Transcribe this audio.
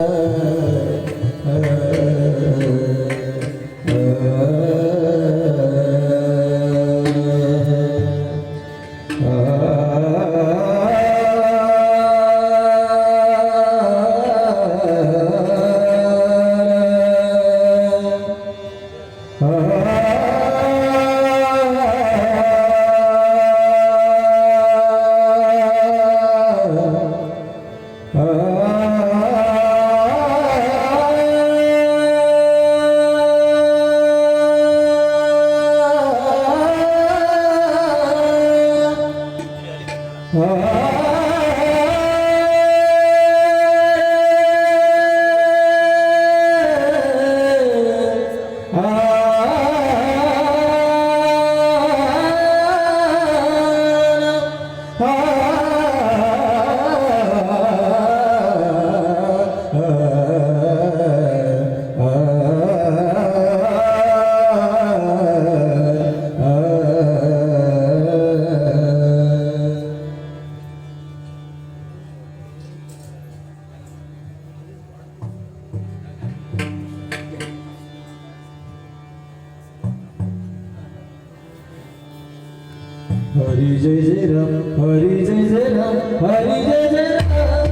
哎。Hari Jai Jai Ram Hari Jai Jai Ram Hari Jai Jai Ram